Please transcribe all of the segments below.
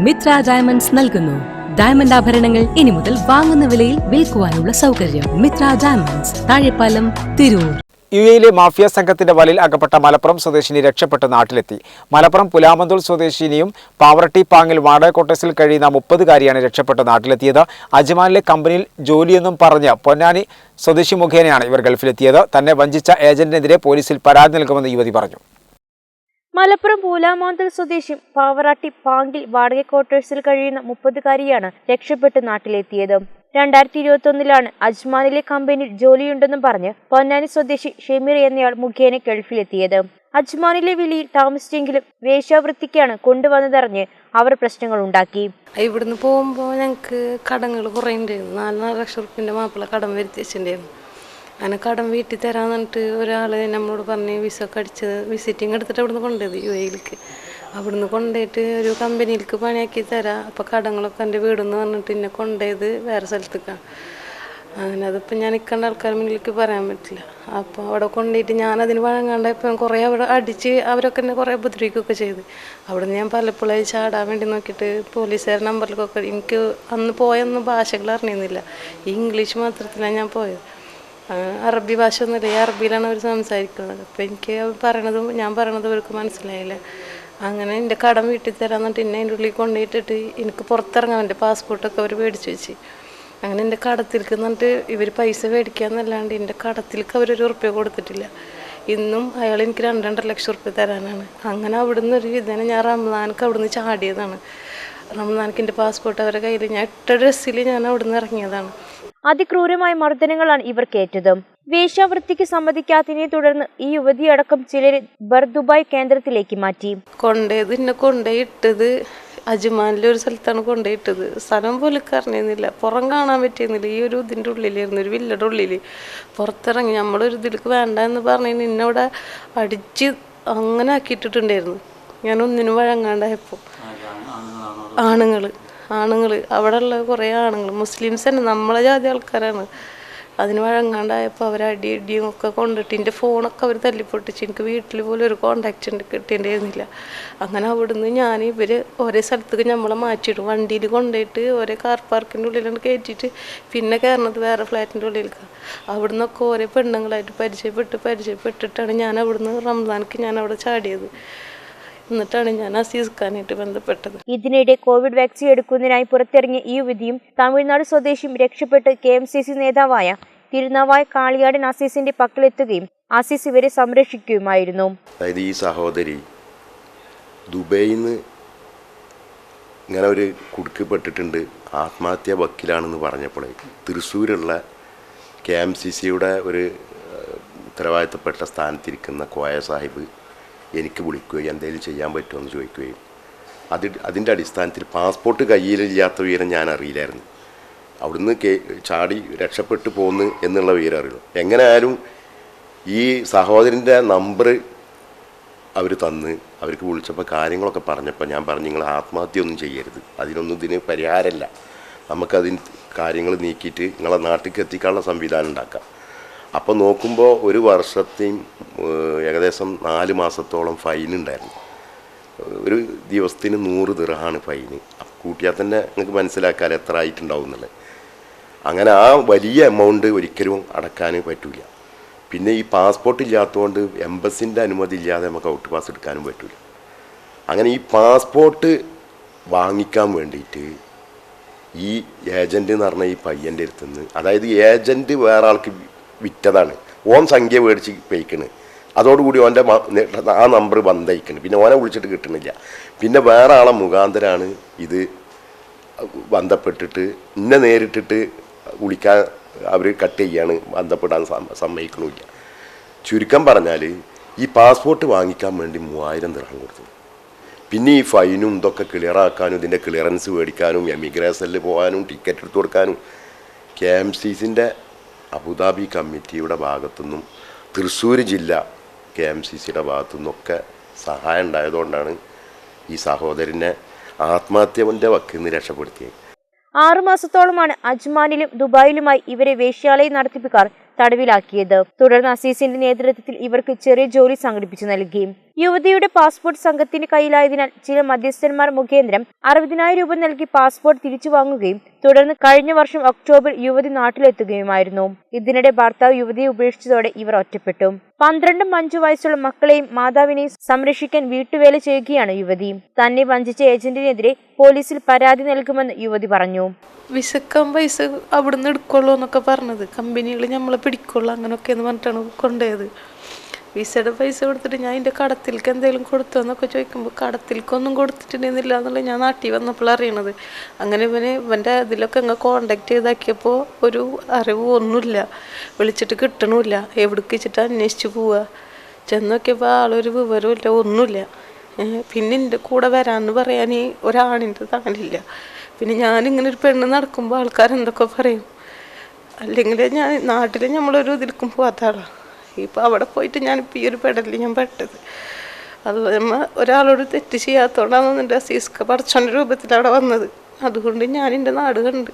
Mitra diamonds നൽകുന്നു. Diamond ആഭരണങ്ങൾ ഇനി മുതൽ വാങ്ങുന്ന വിലയിൽ വിൽക്കുവാനുള്ള സൗകര്യം മിത്ര ഡയമണ്ട്സ് താഴെപ്പാലം തിരൂർ. യു എയിലെ മാഫിയ സംഘത്തിന്റെ വലയിൽ അകപ്പെട്ട മലപ്പുറം സ്വദേശിനി രക്ഷപ്പെട്ട് നാട്ടിലെത്തി. മലപ്പുറം പുലാമന്തൂർ സ്വദേശിനിയും പാവറട്ടി പാങ്ങിൽ വാടക കോട്ടേഴ്സിൽ കഴിയുന്ന മുപ്പതുകാരിയാണ് രക്ഷപ്പെട്ട് നാട്ടിലെത്തിയത്. അജ്മാനിലെ കമ്പനിയിൽ ജോലിയെന്നും പറഞ്ഞ് പൊന്നാനി സ്വദേശി മുഖേനയാണ് ഇവർ ഗൾഫിലെത്തിയത്. തന്നെ വഞ്ചിച്ച ഏജന്റിനെതിരെ പോലീസിൽ പരാതി നൽകുമെന്ന് യുവതി പറഞ്ഞു. മലപ്പുറം പൂലാമാന്തൽ സ്വദേശി പാവറാട്ടി പാങ്കിൽ വാടക ക്വാർട്ടേഴ്സിൽ കഴിയുന്ന മുപ്പതുകാരിയാണ് രക്ഷപ്പെട്ട് നാട്ടിലെത്തിയത്. രണ്ടായിരത്തി ഇരുപത്തി ഒന്നിലാണ് അജ്മാനിലെ കമ്പനിയിൽ ജോലിയുണ്ടെന്നും പറഞ്ഞ് പൊന്നാനി സ്വദേശി ഷെമീർ എന്നയാൾ മുഖേന ഗൾഫിലെത്തിയത്. അജ്മാനിലെ വിളിയിൽ താമസിച്ചെങ്കിലും വേശ്യാവൃത്തിക്കാണ് കൊണ്ടുവന്നതറിഞ്ഞ് അവർ പ്രശ്നങ്ങൾ ഉണ്ടാക്കി. ഇവിടുന്ന് പോകുമ്പോൾ ഞങ്ങൾക്ക് കടങ്ങൾ കുറേ ഉണ്ടായിരുന്നു നാല് ലക്ഷം റുപ്യന്റെ മാപ്പിള കടം വരുത്തി വെച്ചിട്ടുണ്ടായിരുന്നു അങ്ങനെ കടം വീട്ടിൽ തരാന്ന് പറഞ്ഞിട്ട് ഒരാൾ നമ്മളോട് പറഞ്ഞ് വിസ ഒക്കെ അടിച്ച് വിസിറ്റിംഗ് എടുത്തിട്ട് അവിടുന്ന് കൊണ്ടുപോയത് യു എയിലേക്ക്. അവിടുന്ന് കൊണ്ടുപോയിട്ട് ഒരു കമ്പനിയിലേക്ക് പണിയാക്കി തരാം. അപ്പോൾ കടങ്ങളൊക്കെ എന്റെ വീടെന്ന് പറഞ്ഞിട്ട് എന്നെ കൊണ്ടുപോയത് വേറെ സ്ഥലത്തേക്കാണ് അങ്ങനെ അതിപ്പോൾ ഞാൻ നിൽക്കേണ്ട ആൾക്കാർ മുന്നിലേക്ക് പറയാൻ പറ്റില്ല. അപ്പോൾ അവിടെ കൊണ്ടുപോയിട്ട് അതിന് വഴങ്ങാണ്ടായപ്പോൾ കുറേ അവിടെ അടിച്ച് അവരൊക്കെ എന്നെ കുറേ ഉപദ്രവിക്കുകയൊക്കെ ചെയ്ത്. അവിടെ ഞാൻ പലപ്പോഴായി ചാടാൻ വേണ്ടി നോക്കിയിട്ട് പോലീസുകാരുടെ നമ്പറിലേക്കൊക്കെ എനിക്ക് അന്ന് പോയൊന്നും ഭാഷകൾ അറിഞ്ഞിരുന്നില്ല. ഇംഗ്ലീഷ് മാത്രത്തിലാണ് ഞാൻ പോയത്. അറബി ഭാഷ ഒന്നുമില്ല ഈ അറബിയിലാണ് അവർ സംസാരിക്കുന്നത്. അപ്പോൾ എനിക്ക് പറയണതും ഞാൻ പറയണതും അവർക്ക് മനസ്സിലായില്ല. അങ്ങനെ എന്റെ കടം വീട്ടിൽ തരാന്നിട്ട് എന്നെ അതിന്റെ ഉള്ളിൽ കൊണ്ടുപോയിട്ടിട്ട് എനിക്ക് പുറത്തിറങ്ങാൻ എന്റെ പാസ്പോർട്ടൊക്കെ അവർ മേടിച്ച് വെച്ച്. അങ്ങനെ എന്റെ കടത്തിൽക്ക് എന്നിട്ട് ഇവർ പൈസ മേടിക്കാന്നല്ലാണ്ട് എന്റെ കടത്തിൽക്ക് അവരൊരു ഉറുപ്പ്യ കൊടുത്തിട്ടില്ല. ഇന്നും അയാൾ എനിക്ക് രണ്ട് രണ്ടര ലക്ഷം ഉറുപ്പ്യ തരാനാണ്. അങ്ങനെ അവിടുന്ന് ഒരു ഇതിനെ ഞാൻ റംസാനക്ക് അവിടുന്ന് ചാടിയതാണ്. റംസാനക്ക് എന്റെ പാസ്പോർട്ട് അവരുടെ കയ്യിൽ ഞാൻ ഇട്ട ഡ്രസ്സിൽ ഞാൻ അവിടുന്ന് ഇറങ്ങിയതാണ്. അതിക്രൂരമായ മർദ്ദനങ്ങളാണ് ഇവർക്കേറ്റത് വേശ്യാവൃത്തിക്ക് സമ്മതിക്കാത്തതിനെ തുടർന്ന് ഈ യുവതിയടക്കം ചിലരെ ബർദുബായ് കേന്ദ്രത്തിലേക്ക് മാറ്റി. കൊണ്ടേത് എന്നെ കൊണ്ടേയിട്ടത് അജ്മാനിലെ ഒരു സ്ഥലത്താണ് കൊണ്ടേയിട്ടത് സ്ഥലം പോലും അറിഞ്ഞിരുന്നില്ല പുറം കാണാൻ പറ്റിയിരുന്നില്ല. ഈ ഒരു ഇതിന്റെ ഉള്ളിലായിരുന്നു ഒരു വില്ലയുടെ ഉള്ളിൽ പുറത്തിറങ്ങി നമ്മളൊരു ഇതിലേക്ക് വേണ്ട എന്ന് പറഞ്ഞു നിന്നവിടെ അടിച്ച് അങ്ങനെ ആക്കിയിട്ടിട്ടുണ്ടായിരുന്നു. ഞാൻ ഒന്നിനും വഴങ്ങാണ്ടായപ്പോൾ ആണുങ്ങൾ ആണുങ്ങൾ അവിടെ ഉള്ള കുറേ ആണുങ്ങൾ മുസ്ലിംസ് തന്നെ നമ്മളെ ജാതി ആൾക്കാരാണ്. അതിന് വഴങ്ങാണ്ടായപ്പോൾ അവർ അടി അടിയും ഒക്കെ കൊണ്ടിട്ട് എന്റെ ഫോണൊക്കെ അവർ തല്ലിപ്പൊട്ടിച്ച് എനിക്ക് വീട്ടിൽ പോലും ഒരു കോണ്ടാക്റ്റ് ഉണ്ട് കിട്ടേണ്ടിയിരുന്നില്ല. അങ്ങനെ അവിടുന്ന് ഞാൻ ഇവർ ഒരേ സ്ഥലത്തേക്ക് നമ്മളെ മാറ്റിയിടും വണ്ടിയിൽ കൊണ്ടുപോയിട്ട് ഒരേ കാർ പാർക്കിന്റെ ഉള്ളിലാണ് കയറ്റിയിട്ട് പിന്നെ കയറുന്നത് വേറെ ഫ്ലാറ്റിന്റെ ഉള്ളിലേക്ക് അവിടുന്നൊക്കെ ഓരോ പെണ്ണുങ്ങളായിട്ട് പരിചയപ്പെട്ട് പരിചയപ്പെട്ടിട്ടാണ് ഞാൻ അവിടുന്ന് റംസാൻക്ക് ഞാൻ അവിടെ ചാടിയത്. എന്നിട്ടാണ് ഞാൻ അസീസ് ഖാനായിട്ട് ബന്ധപ്പെട്ടത്. ഇതിനിടെ കോവിഡ് വാക്സിൻ എടുക്കുന്നതിനായി പുറത്തിറങ്ങിയ ഈ യുവതിയും തമിഴ്നാട് സ്വദേശിയും രക്ഷപ്പെട്ട് കെ എം സി സി നേതാവായ തിരുനാവായ കാളിയാടൻ അസീസിന്റെ പക്കലെത്തുകയും അസീസ് ഇവരെ സംരക്ഷിക്കുകയുമായിരുന്നു. അതായത് ഈ സഹോദരി ദുബൈയിൽ നിന്ന് ഇങ്ങനെ ഒരു കുടുക്കപ്പെട്ടിട്ടുണ്ട് ആത്മഹത്യാ വക്കീലാണെന്ന് പറഞ്ഞപ്പോൾ തൃശ്ശൂരുള്ള കെ എം സി സിയുടെ ഒരു ഉത്തരവാദിത്തപ്പെട്ട സ്ഥാനത്തിരിക്കുന്ന കോയ സാഹിബ് എനിക്ക് വിളിക്കുകയും എന്തെങ്കിലും ചെയ്യാൻ പറ്റുമോ എന്ന് ചോദിക്കുകയും. അത് അതിന്റെ അടിസ്ഥാനത്തിൽ പാസ്പോർട്ട് കയ്യിലില്ലാത്ത വിവരം ഞാൻ അറിയില്ലായിരുന്നു. അവിടുന്ന് കേ ചാടി രക്ഷപ്പെട്ടു പോന്ന് എന്നുള്ള വിവരം അറിയുള്ളൂ. എങ്ങനെയായാലും ഈ സഹോദരന്റെ നമ്പർ അവർ തന്ന് അവർക്ക് വിളിച്ചപ്പോൾ കാര്യങ്ങളൊക്കെ പറഞ്ഞപ്പോൾ ഞാൻ പറഞ്ഞു നിങ്ങൾ ആത്മഹത്യ ഒന്നും ചെയ്യരുത്. അതിനൊന്നും ഇതിന് പരിഹാരമല്ല. നമുക്കതിന് കാര്യങ്ങൾ നീക്കിയിട്ട് നിങ്ങളെ നാട്ടിലേക്ക് എത്തിക്കാനുള്ള സംവിധാനം ഉണ്ടാക്കാം. അപ്പോൾ നോക്കുമ്പോൾ ഒരു വർഷത്തെയും ഏകദേശം നാല് മാസത്തോളം ഫൈൻ ഉണ്ടായിരുന്നു. ഒരു ദിവസത്തിന് നൂറ് ദിർഹാണ് ഫൈന്. കൂട്ടിയാൽ തന്നെ നിങ്ങൾക്ക് മനസ്സിലാക്കാൻ എത്ര ആയിട്ടുണ്ടാവും എന്നുള്ളത്. അങ്ങനെ ആ വലിയ എമൗണ്ട് ഒരിക്കലും അടക്കാൻ പറ്റില്ല പിന്നെ ഈ പാസ്പോർട്ട് ഇല്ലാത്തതുകൊണ്ട് എംബസിന്റെ അനുമതി ഇല്ലാതെ നമുക്ക് ഔട്ട് പാസ് എടുക്കാനും പറ്റില്ല അങ്ങനെ ഈ പാസ്പോർട്ട് വാങ്ങിക്കാൻ വേണ്ടിയിട്ട് ഈ ഏജന്റ് എന്ന് പറഞ്ഞ ഈ പയ്യന്റെ അടുത്തുനിന്ന് അതായത് ഏജന്റ് വേറെ ആൾക്ക് വിറ്റതാണ്. ഓൻ സംഖ്യ മേടിച്ച് പേയ്ക്കണ്. അതോടുകൂടി ഓന്റെ ആ നമ്പർ ബന്ധയിക്കണ്. പിന്നെ ഓനെ വിളിച്ചിട്ട് കിട്ടണില്ല. പിന്നെ വേറെ ആളെ മുഖാന്തരാണ് ഇത് ബന്ധപ്പെട്ടിട്ട് ഇന്നെ നേരിട്ടിട്ട് വിളിക്കാൻ അവർ കട്ട് ചെയ്യാണ് ബന്ധപ്പെടാൻ സമ്മതിക്കണമില്ല ചുരുക്കം പറഞ്ഞാൽ ഈ പാസ്പോർട്ട് വാങ്ങിക്കാൻ വേണ്ടി മൂവായിരം ദിർഹം കൊടുത്തു. പിന്നെ ഈ ഫൈനും ഇതൊക്കെ ക്ലിയറാക്കാനും ഇതിന്റെ ക്ലിയറൻസ് മേടിക്കാനും എമിഗ്രേഷനിൽ പോകാനും ടിക്കറ്റ് എടുത്തു കൊടുക്കാനും കെ എം സി സിന്റെ അബുദാബി കമ്മിറ്റിയുടെ ഭാഗത്തുനിന്നും തൃശ്ശൂർ ജില്ല കെ എം സി സിയുടെ ഭാഗത്തുനിന്നൊക്കെ സഹായം ഉണ്ടായതുകൊണ്ടാണ് ഈ സഹോദരനെ ആത്മഹത്യവന്റെ വക്കിൽ നിന്ന് രക്ഷപ്പെടുത്തിയത്. ആറുമാസത്തോളമാണ് അജ്മാനിലും ദുബായിലുമായി ഇവരെ വേശ്യാലയ നടത്തിപ്പുകാർ തടവിലാക്കിയത്. തുടർന്ന് അസീസിന്റെ നേതൃത്വത്തിൽ ഇവർക്ക് ചെറിയ ജോലി സംഘടിപ്പിച്ചു നൽകി. യുവതിയുടെ പാസ്പോർട്ട് സംഘത്തിന്റെ കയ്യിലായതിനാൽ ചില മധ്യസ്ഥന്മാർ മുഖേന്ദ്രം അറുപതിനായിരം രൂപ നൽകി പാസ്പോർട്ട് തിരിച്ചു വാങ്ങുകയും തുടർന്ന് കഴിഞ്ഞ വർഷം ഒക്ടോബർ യുവതി നാട്ടിലെത്തുകയുമായിരുന്നു. ഇതിനിടെ ഭർത്താവ് യുവതിയെ ഉപേക്ഷിച്ചതോടെ ഇവർ ഒറ്റപ്പെട്ടു. പന്ത്രണ്ടും അഞ്ചു വയസ്സുള്ള മക്കളെയും മാതാവിനെയും സംരക്ഷിക്കാൻ വീട്ടുവേല ചെയ്യുകയാണ് യുവതി. തന്നെ വഞ്ചിച്ച ഏജന്റിനെതിരെ പോലീസിൽ പരാതി നൽകുമെന്ന് യുവതി പറഞ്ഞു. വിശക്കാൻ പൈസ അവിടുന്ന് എടുക്കുള്ളൂ എന്നൊക്കെ പറഞ്ഞത്. കമ്പനികൾ നമ്മളെ പിടിക്കുള്ളൂ അങ്ങനെയൊക്കെ എന്ന് പറഞ്ഞിട്ടാണ് കൊണ്ടുപോയത്. വിസയുടെ പൈസ കൊടുത്തിട്ട് ഞാൻ എന്റെ കടത്തിലേക്ക് എന്തെങ്കിലും കൊടുത്തു എന്നൊക്കെ ചോദിക്കുമ്പോൾ കടത്തിലേക്കൊന്നും കൊടുത്തിട്ടുണ്ടെന്നില്ല എന്നുള്ളത് ഞാൻ നാട്ടിൽ വന്നപ്പോൾ അറിയണത്. അങ്ങനെ ഇവന് ഇവന്റെ ഇതിലൊക്കെ അങ്ങ് കോണ്ടാക്ട് ചെയ്താക്കിയപ്പോൾ ഒരു അറിവ് ഒന്നുമില്ല. വിളിച്ചിട്ട് കിട്ടണമില്ല. എവിടേക്ക് വെച്ചിട്ട് അന്വേഷിച്ച് പോവുക ചെന്നൊക്കെയപ്പോൾ നോക്കിയപ്പോൾ ആളൊരു വിവരമില്ല ഒന്നുമില്ല. പിന്നെ എന്റെ കൂടെ വരാമെന്ന് പറയാൻ ഒരാണിന്റെ താനില്ല പിന്നെ ഞാനിങ്ങനെ ഒരു പെണ്ണ് നടക്കുമ്പോൾ ആൾക്കാർ എന്തൊക്കെ പറയും? അല്ലെങ്കിൽ ഞാൻ നാട്ടിൽ നമ്മളൊരു ഇതിൽക്കും പോകാത്ത ആളാണ് ഇപ്പം അവിടെ പോയിട്ട് ഞാനിപ്പോൾ ഈ ഒരു പെടലിൽ ഞാൻ പെട്ടത്. അത് നമ്മ ഒരാളോട് തെറ്റ് ചെയ്യാത്തതുകൊണ്ടാണ് എന്റെ അസീസ്ക പടച്ചോന്റെ രൂപത്തിൽ അവിടെ വന്നത്. അതുകൊണ്ട് ഞാൻ എന്റെ നാട് കണ്ട്.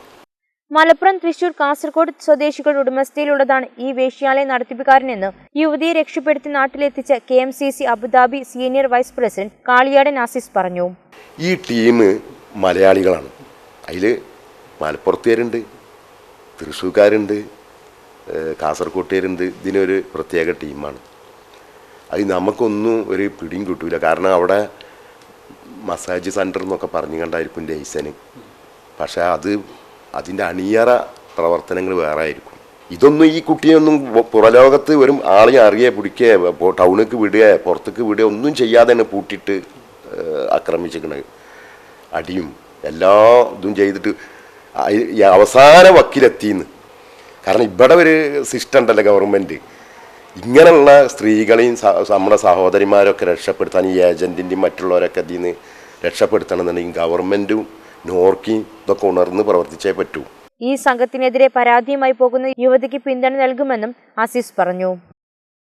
മലപ്പുറം തൃശൂർ കാസർഗോഡ് സ്വദേശികളുടെ ഉടമസ്ഥയിലുള്ളതാണ് ഈ വേശ്യാലയ നടത്തിപ്പുകാരനെന്ന് യുവതിയെ രക്ഷപ്പെടുത്തി നാട്ടിലെത്തിച്ച K M C C Abu Dhabi senior vice president Kaliyadan Aziz പറഞ്ഞു. ഈ ടീം മലയാളികളാണ്. അതിൽ മലപ്പുറത്തുകാരുണ്ട് തൃശ്ശൂർക്കാരുണ്ട് ഏഹ് കാസർകോട്ടുകാരുണ്ട് ഇതിനൊരു പ്രത്യേക ടീമാണ്. അത് നമുക്കൊന്നും ഒരു പിടിയും കിട്ടൂല. കാരണം അവിടെ മസാജ് സെന്റർ എന്നൊക്കെ പറഞ്ഞു കണ്ടായിരിക്കും ലൈസന്. പക്ഷേ അത് അതിന്റെ അണിയറ പ്രവർത്തനങ്ങൾ വേറെ ആയിരിക്കും ഇതൊന്നും ഈ കുട്ടിയൊന്നും പുറലോകത്ത് വരും ആളെ അറിയേ പിടിക്കുക ടൗണിലേക്ക് വിടുക പുറത്തേക്ക് വിടുക ഒന്നും ചെയ്യാതെയാണ് പൂട്ടിയിട്ട് ആക്രമിച്ചിരിക്കുന്നത് അടിയും എല്ലാ ഇതും ചെയ്തിട്ട് അവസാന വക്കിലെത്തിന്ന്. കാരണം ഇവിടെ ഒരു സിസ്റ്റം ഉണ്ടല്ലോ ഗവൺമെന്റ് ഇങ്ങനെയുള്ള സ്ത്രീകളെയും നമ്മുടെ സഹോദരിമാരൊക്കെ രക്ഷപ്പെടുത്താൻ ഈ ഏജന്റിന്റെയും മറ്റുള്ളവരൊക്കെ ഇതിൽ നിന്ന് രക്ഷപ്പെടുത്തണമെന്നുണ്ടെങ്കിൽ ഗവൺമെന്റും നോർക്കിയും ഇതൊക്കെ ഉണർന്ന് പ്രവർത്തിച്ചേ പറ്റൂ. ഈ സംഘത്തിനെതിരെ പരാതിയുമായി പോകുന്ന യുവതിക്ക് പിന്തുണ നൽകുമെന്നും ആസിസ് പറഞ്ഞു.